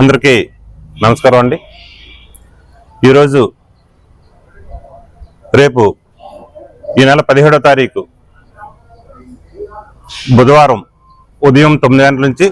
అందరికీ నమస్కారం అండి. ఈరోజు రేపు ఈ నెల పదిహేడో తారీఖు బుధవారం ఉదయం తొమ్మిది గంటల నుంచి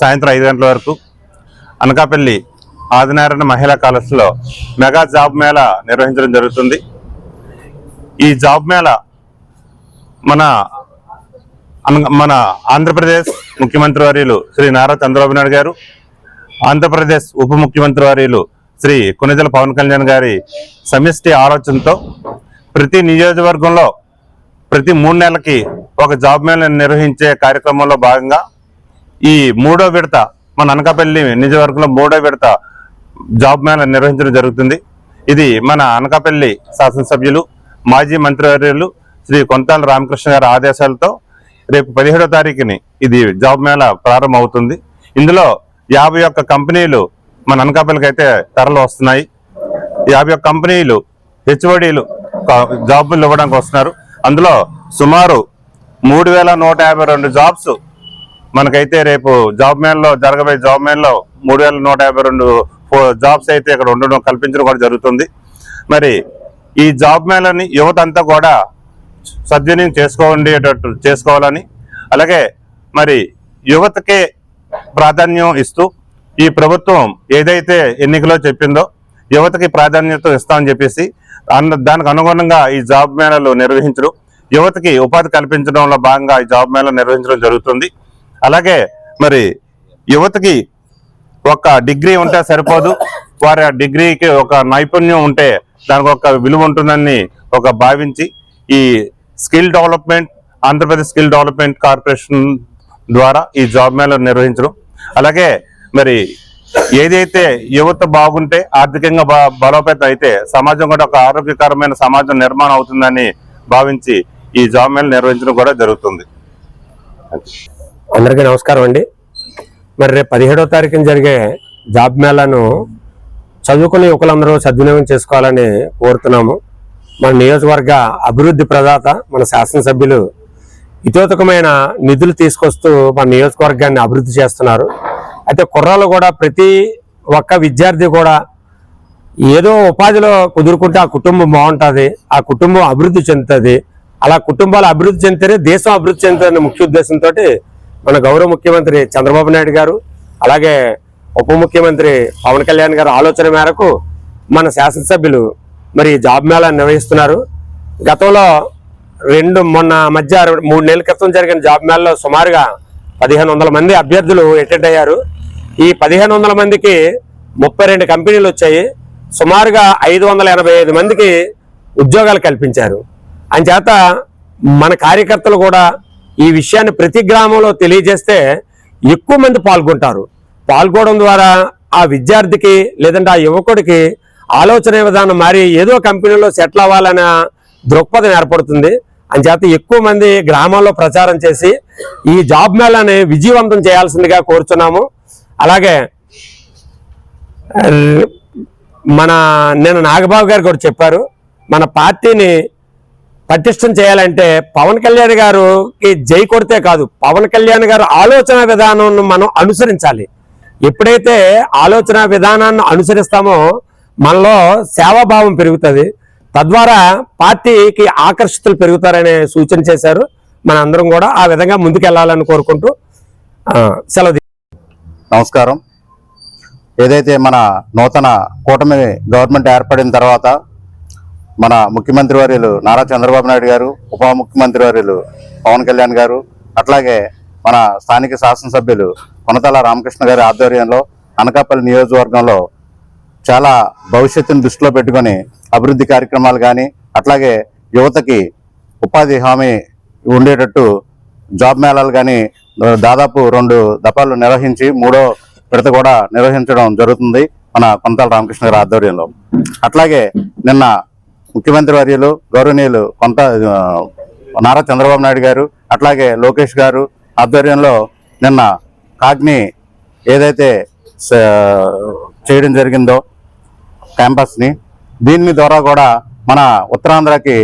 సాయంత్రం ఐదు గంటల వరకు అనకాపల్లి ఆదినారాయణ మహిళా కాలేజ్లో మెగా జాబ్ మేళా నిర్వహించడం జరుగుతుంది. ఈ జాబ్ మేళా మన మన ఆంధ్రప్రదేశ్ ముఖ్యమంత్రి వర్యులు శ్రీ నారా చంద్రబాబు నాయుడు గారు ఆంధ్రప్రదేశ్ ఉప ముఖ్యమంత్రి వర్యులు శ్రీ కొనిదెల పవన్ కళ్యాణ్ గారి సమిష్టి ఆలోచనతో ప్రతి నియోజకవర్గంలో ప్రతి మూడు నెలలకి ఒక జాబ్ మేళ నిర్వహించే కార్యక్రమంలో భాగంగా ఈ మూడో విడత మన అనకాపల్లి నియోజకవర్గంలో మూడో విడత జాబ్ మేళ నిర్వహించడం జరుగుతుంది. ఇది మన అనకాపల్లి శాసనసభ్యులు మాజీ మంత్రివర్యులు శ్రీ కొంతాల రామకృష్ణ గారి ఆదేశాలతో రేపు పదిహేడో తారీఖుని ఇది జాబ్ మేళ ప్రారంభం అవుతుంది ఇందులో యాభై ఒక్క కంపెనీలు మన అనకాపల్లికి అయితే తరలి వస్తున్నాయి. యాభై ఒక్క కంపెనీలు హెచ్ఓడీలు జాబులు ఇవ్వడానికి వస్తున్నారు. అందులో సుమారు మూడు వేల నూట యాభై రెండు జాబ్స్ మనకైతే రేపు జాబ్ మేల్లో జరగబోయే జాబ్ మేల్లో మూడు వేల నూట యాభై రెండు జాబ్స్ అయితే ఇక్కడ ఉండడం కల్పించడం కూడా జరుగుతుంది. మరి ఈ జాబ్ మేళని యువత అంతా కూడా సద్వినియోగం చేసుకోండేటట్టు చేసుకోవాలని అలాగే మరి యువతకే ప్రాధాన్యం ఇస్తూ ఈ ప్రభుత్వం ఏదైతే ఎన్నికలో చెప్పిందో యువతకి ప్రాధాన్యత ఇస్తామని చెప్పేసి దానికి అనుగుణంగా ఈ జాబ్ మేళలు నిర్వహించడం యువతకి ఉపాధి కల్పించడంలో భాగంగా ఈ జాబ్ మేళ నిర్వహించడం జరుగుతుంది. అలాగే మరి యువతకి ఒక డిగ్రీ ఉంటే సరిపోదు వారి ఆ డిగ్రీకి ఒక నైపుణ్యం ఉంటే దానికి ఒక విలువ ఉంటుందని ఒక భావించి ఈ skill development Andhra Pradesh skill development corporation ద్వారా ఈ జాబ్ మేళ నిర్వహించడం. అలాగే మరి ఏదైతే యువత బాగుంటే ఆర్థికంగా బలోపేతం అయితే సమాజం కూడా ఒక ఆరోగ్యకరమైన సమాజం నిర్మాణం అవుతుందని భావించి ఈ జాబ్ మేళ నిర్వహించడం కూడా జరుగుతుంది. అందరికీ నమస్కారం అండి. మరి రేపు పదిహేడవ తారీఖున జరిగే జాబ్ మేళాను చదువుకునే యువకులందరూ సద్వినియోగం చేసుకోవాలని కోరుతున్నాము. మన నియోజకవర్గ అభివృద్ధి ప్రదాత మన శాసనసభ్యులు ఇతోతకమైన నిధులు తీసుకొస్తూ మన నియోజకవర్గాన్ని అభివృద్ధి చేస్తున్నారు. అయితే కుర్రాళ్ళు కూడా ప్రతి ఒక్క విద్యార్థి కూడా ఏదో ఉపాధిలో కుదురుకుంటే ఆ కుటుంబం బాగుంటుంది ఆ కుటుంబం అభివృద్ధి చెందుతుంది. అలా కుటుంబాలు అభివృద్ధి చెందితేనే దేశం అభివృద్ధి చెందుతున్న ముఖ్య ఉద్దేశంతో మన గౌరవ ముఖ్యమంత్రి చంద్రబాబు నాయుడు గారు అలాగే ఉప ముఖ్యమంత్రి పవన్ కళ్యాణ్ గారు ఆలోచన మేరకు మన శాసనసభ్యులు మరి జాబ్ మేళా నిర్వహిస్తున్నారు. గతంలో రెండు మొన్న మధ్య మూడు నెలల క్రితం జరిగిన జాబ్ మేళలో సుమారుగా పదిహేను వందల మంది అభ్యర్థులు అటెండ్ అయ్యారు. ఈ పదిహేను వందల మందికి ముప్పై రెండు కంపెనీలు వచ్చాయి. సుమారుగా ఐదు వందల ఎనభై ఐదు మందికి ఉద్యోగాలు కల్పించారు. అంచేత మన కార్యకర్తలు కూడా ఈ విషయాన్ని ప్రతి గ్రామంలో తెలియజేస్తే ఎక్కువ మంది పాల్గొంటారు. పాల్గొనడం ద్వారా ఆ విద్యార్థికి లేదంటే ఆ యువకుడికి ఆలోచన విధానం మారి ఏదో కంపెనీలో సెటిల్ అవ్వాలనే దృక్పథం ఏర్పడుతుంది. అంచేత ఎక్కువ మంది గ్రామాల్లో ప్రచారం చేసి ఈ జాబ్ మేళాని విజయవంతం చేయాల్సిందిగా కోరుచున్నాము. అలాగే మన నేను నాగబాబు గారు కూడా చెప్పారు మన పార్టీని పటిష్టం చేయాలంటే పవన్ కళ్యాణ్ గారుకి జై కొడితే కాదు పవన్ కళ్యాణ్ గారు ఆలోచన విధానం మనం అనుసరించాలి. ఎప్పుడైతే ఆలోచన విధానాన్ని అనుసరిస్తామో మనలో సేవాభావం పెరుగుతుంది తద్వారా పార్టీకి ఆకర్షితులు పెరుగుతారనే సూచన చేశారు. మన అందరం కూడా ఆ విధంగా ముందుకెళ్ళాలని కోరుకుంటూ సెలవు నమస్కారం. ఏదైతే మన నూతన కూటమి గవర్నమెంట్ ఏర్పడిన తర్వాత మన ముఖ్యమంత్రి వర్యులు నారా చంద్రబాబు నాయుడు గారు ఉప ముఖ్యమంత్రి వర్యులు పవన్ కళ్యాణ్ గారు అట్లాగే మన స్థానిక శాసనసభ్యులు కొనతల రామకృష్ణ గారి ఆధ్వర్యంలో అనకాపల్లి నియోజకవర్గంలో చాలా భవిష్యత్తును దృష్టిలో పెట్టుకొని అభివృద్ధి కార్యక్రమాలు కానీ అట్లాగే యువతకి ఉపాధి హామీ ఉండేటట్టు జాబ్ మేళాలు కానీ దాదాపు రెండు దఫాలు నిర్వహించి మూడో విడత కూడా నిర్వహించడం జరుగుతుంది మన కొంతాల రామకృష్ణ గారి ఆధ్వర్యంలో. అట్లాగే నిన్న ముఖ్యమంత్రి వర్యులు గౌరవనీయులు కొంత నారా చంద్రబాబు నాయుడు గారు అట్లాగే లోకేష్ గారు ఆధ్వర్యంలో నిన్న కాగ్ని ఏదైతే చేయడం జరిగిందో క్యాంపస్ని. దీని ద్వారా కూడా మన ఉత్తరాంధ్రకి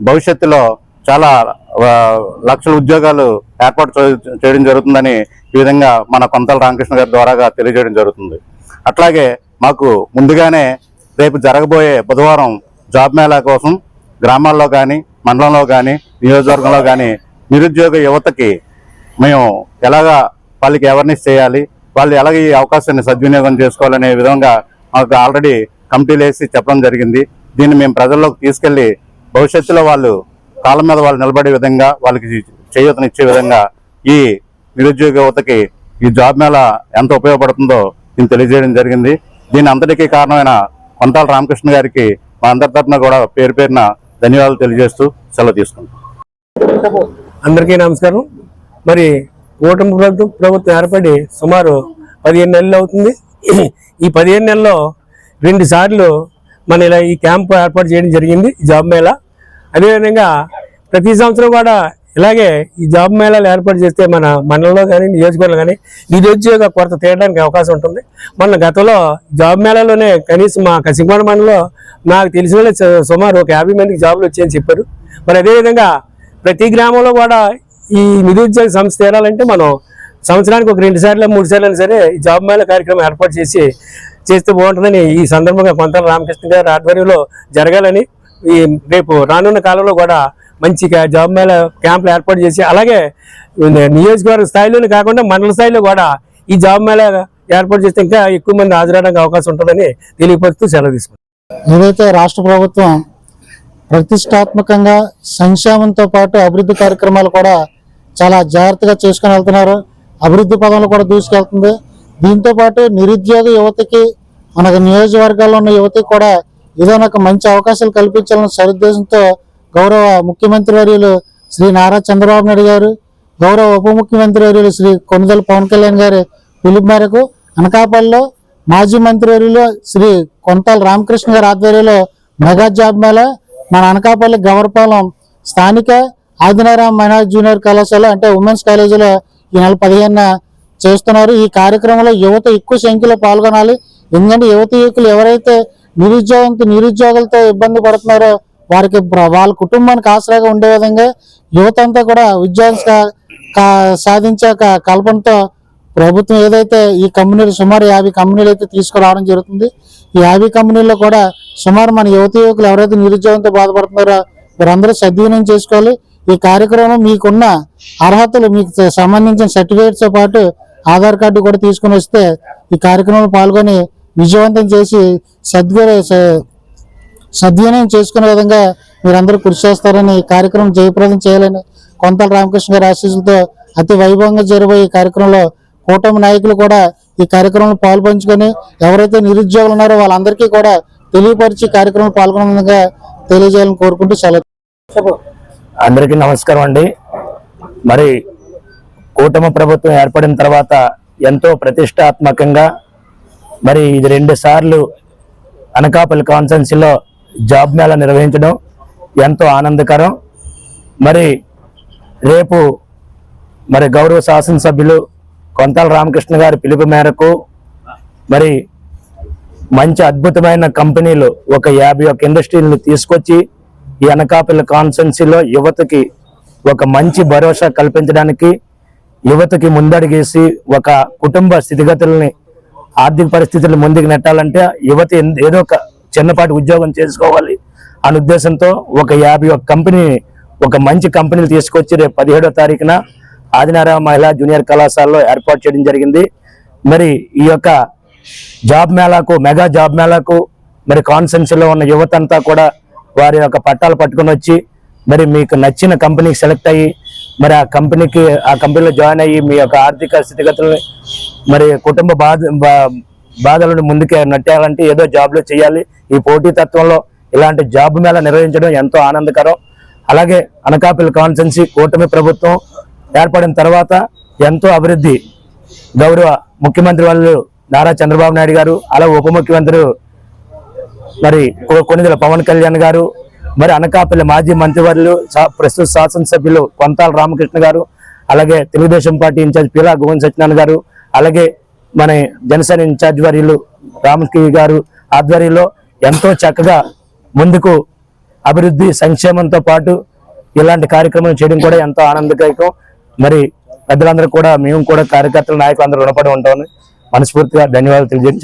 భవిష్యత్తులో చాలా లక్షల ఉద్యోగాలు ఏర్పాటు చేయడం జరుగుతుందని ఈ విధంగా మన కొంతల రామకృష్ణ గారి ద్వారాగా తెలియజేయడం జరుగుతుంది. అట్లాగే మాకు ముందుగానే రేపు జరగబోయే బుధవారం జాబ్ మేళా కోసం గ్రామాల్లో కానీ మండలంలో కానీ నియోజకవర్గంలో కానీ నిరుద్యోగ యువతకి మేము ఎలాగా వాళ్ళకి అవేర్నెస్ చేయాలి వాళ్ళు ఎలాగ ఈ అవకాశాన్ని సద్వినియోగం చేసుకోవాలనే విధంగా మాకు ఆల్రెడీ కమిటీలు వేసి చెప్పడం జరిగింది. దీన్ని మేము ప్రజల్లోకి తీసుకెళ్ళి భవిష్యత్తులో వాళ్ళు కాళ్ళ మీద వాళ్ళు నిలబడే విధంగా వాళ్ళకి చేయూతనిచ్చే విధంగా ఈ నిరుద్యోగ యువతకి ఈ జాబ్ మేళ ఎంత ఉపయోగపడుతుందో దీన్ని తెలియజేయడం జరిగింది. దీని అంతటికీ కారణమైన కొంతాల రామకృష్ణ గారికి మా అందరి తరఫున కూడా పేరు పేరున ధన్యవాదాలు తెలియజేస్తూ సెలవు తీసుకుంటాం అందరికీ నమస్కారం. మరి కూటమి ప్రభుత్వం ప్రభుత్వం ఏర్పడి సుమారు పదిహేను నెలలు అవుతుంది. ఈ పదిహేను నెలల్లో రెండు సార్లు మన ఇలా ఈ క్యాంప్ ఏర్పాటు చేయడం జరిగింది జాబ్ మేళా. అదేవిధంగా ప్రతి సంవత్సరం కూడా ఇలాగే ఈ జాబ్ మేళాలు ఏర్పాటు చేస్తే మన మండలంలో కానీ నియోజకవర్గంలో కానీ నిరుద్యోగ కొరత తీయడానికి అవకాశం ఉంటుంది. మన గతంలో జాబ్ మేళాలోనే కనీసం మా కసింగోడ మండలంలో నాకు తెలిసిన సుమారు ఒక యాభై మందికి జాబులు వచ్చాయని చెప్పారు. మరి అదేవిధంగా ప్రతి గ్రామంలో కూడా ఈ నిరుద్యోగ సంస్థ తీరాలంటే మనం సంవత్సరానికి ఒక రెండు సార్లు మూడు సార్లు అయినా సరే ఈ జాబ్ మేళ కార్యక్రమం ఏర్పాటు చేసి చేస్తే బాగుంటుందని ఈ సందర్భంగా కొంతల రామకృష్ణ గారి ఆధ్వర్యంలో జరగాలని ఈ రేపు రానున్న కాలంలో కూడా మంచి జాబ్ మేళ క్యాంపులు ఏర్పాటు చేసి అలాగే నియోజకవర్గ స్థాయిలోనే కాకుండా మండల స్థాయిలో కూడా ఈ జాబ్ మేళ ఏర్పాటు చేస్తే ఇంకా ఎక్కువ మంది హాజరవడానికి అవకాశం ఉంటుందని తెలియపరుస్తూ సెలవు తీసుకుంటాం ఏదైతే రాష్ట్ర ప్రభుత్వం ప్రతిష్టాత్మకంగా సంక్షేమంతో పాటు అభివృద్ధి కార్యక్రమాలు కూడా చాలా జాగ్రత్తగా చేసుకుని వెళ్తున్నారు అభివృద్ధి పదంలో కూడా దూసుకెళ్తుంది. దీంతో పాటు నిరుద్యోగ యువతకి మనకు నియోజకవర్గాల్లో ఉన్న యువతకి కూడా ఏదైనా ఒక మంచి అవకాశాలు కల్పించాలన్న సదుద్దేశంతో గౌరవ ముఖ్యమంత్రి వర్యులు శ్రీ నారా చంద్రబాబు నాయుడు గారు గౌరవ ఉప ముఖ్యమంత్రి వర్యులు శ్రీ కొనుదల పవన్ కళ్యాణ్ గారి పిలుపు మేరకు అనకాపల్లిలో మాజీ మంత్రి వర్యులు శ్రీ కొంతాల రామకృష్ణ గారి ఆధ్వర్యంలో మెగా జాబ్ మేళా మన అనకాపల్లి గవరపాలెం స్థానిక ఆదినారాం మైనార్ జూనియర్ కళాశాల అంటే ఉమెన్స్ కాలేజీలో ఈ నెల పదిహేనున చేస్తున్నారు. ఈ కార్యక్రమంలో యువత ఎక్కువ సంఖ్యలో పాల్గొనాలి. ఎందుకంటే యువత యువకులు ఎవరైతే నిరుద్యోగంతో నిరుద్యోగులతో ఇబ్బంది పడుతున్నారో వారికి వాళ్ళ కుటుంబానికి ఆసరాగా ఉండే విధంగా యువత అంతా కూడా ఉద్యోగం కా- సాధించే కల్పనతో ప్రభుత్వం ఏదైతే ఈ కంపెనీలు సుమారు యాభై కంపెనీలు అయితే తీసుకురావడం జరుగుతుంది. ఈ యాభై కంపెనీల్లో కూడా సుమారు మన యువత యువకులు ఎవరైతే నిరుద్యోగంతో బాధపడుతున్నారో వారందరూ సద్వినియోగం చేసుకోవాలి. ఈ కార్యక్రమం మీకున్న అర్హతలు మీకు సంబంధించిన సర్టిఫికేట్స్తో పాటు ఆధార్ కార్డు కూడా తీసుకుని వస్తే ఈ కార్యక్రమంలో పాల్గొని విజయవంతం చేసి సద్విన సద్వినయం సద్వినియోగం చేసుకునే విధంగా మీరందరూ కృషి చేస్తారని కార్యక్రమం జయప్రదం చేయాలని కొంతల రామకృష్ణ గారి ఆశీస్సులతో అతి వైభవంగా జరగబోయే కార్యక్రమంలో కూటమి నాయకులు కూడా ఈ కార్యక్రమంలో పాల్పంచుకొని ఎవరైతే నిరుద్యోగులు ఉన్నారో వాళ్ళందరికీ కూడా తెలియపరిచి కార్యక్రమంలో పాల్గొనే విధంగా తెలియజేయాలని కోరుకుంటూ సెలవు. అందరికీ నమస్కారం అండి. మరి కూటమి ప్రభుత్వం ఏర్పడిన తర్వాత ఎంతో ప్రతిష్టాత్మకంగా మరి ఇది రెండు సార్లు అనకాపల్లి కాన్సెన్సీలో జాబ్ మేళా నిర్వహించడం ఎంతో ఆనందకరం. మరి రేపు మరి గౌరవ శాసనసభ్యులు కొంతాల రామకృష్ణ గారి పిలుపు మేరకు మరి మంచి అద్భుతమైన కంపెనీలు ఒక యాభై ఒక ఇండస్ట్రీలను తీసుకొచ్చి ఈ అనకాపల్లి కాన్సెన్సీలో యువతకి ఒక మంచి భరోసా కల్పించడానికి యువతకి ముందడిగేసి ఒక కుటుంబ స్థితిగతుల్ని ఆర్థిక పరిస్థితులు ముందుకు నెట్టాలంటే యువత ఏదో ఒక చిన్నపాటి ఉద్యోగం చేసుకోవాలి అనే ఉద్దేశంతో ఒక యాభై ఒక కంపెనీ ఒక మంచి కంపెనీలు తీసుకొచ్చి రేపు పదిహేడో తారీఖున ఆదినారాయణ మహిళా జూనియర్ కళాశాలలో ఏర్పాటు చేయడం జరిగింది. మరి ఈ యొక్క జాబ్ మేళాకు మెగా జాబ్ మేళాకు మరి కాన్సెన్సీలో ఉన్న యువత అంతా కూడా వారి యొక్క పట్టాలు పట్టుకొని వచ్చి మరి మీకు నచ్చిన కంపెనీకి సెలెక్ట్ అయ్యి మరి ఆ కంపెనీకి ఆ కంపెనీలో జాయిన్ అయ్యి మీ యొక్క ఆర్థిక స్థితిగతులని మరి కుటుంబ బాధ బా- బాధలను ముందుకే నట్టాలంటే ఏదో జాబ్లో చేయాలి. ఈ పోటీ తత్వంలో ఇలాంటి జాబ్ మేళ నిర్వహించడం ఎంతో ఆనందకరం. అలాగే అనకాపల్లి కాన్సెన్సీ కూటమి ప్రభుత్వం ఏర్పడిన తర్వాత ఎంతో అభివృద్ధి. గౌరవ ముఖ్యమంత్రి వాళ్ళు నారా చంద్రబాబు నాయుడు గారు అలాగే ఉప ముఖ్యమంత్రి మరి కొన్నిదల పవన్ కళ్యాణ్ గారు మరి అనకాపల్లి మాజీ మంత్రివర్యులు ప్రస్తుత శాసనసభ్యులు కొంతాల రామకృష్ణ గారు అలాగే తెలుగుదేశం పార్టీ ఇన్ఛార్జ్ పీలా గోవింద్ సత్యనారాయణ గారు అలాగే మన జనసేన ఇన్ఛార్జ్ వర్యులు రామకి గారు ఆధ్వర్యంలో ఎంతో చక్కగా ముందుకు అభివృద్ధి సంక్షేమంతో పాటు ఇలాంటి కార్యక్రమాలు చేయడం కూడా ఎంతో ఆనందదాయకం. మరి పెద్దలందరూ కూడా మేము కూడా కార్యకర్తల నాయకులు అందరూ రుణపడి ఉంటామని మనస్ఫూర్తిగా ధన్యవాదాలు తెలియజేయండి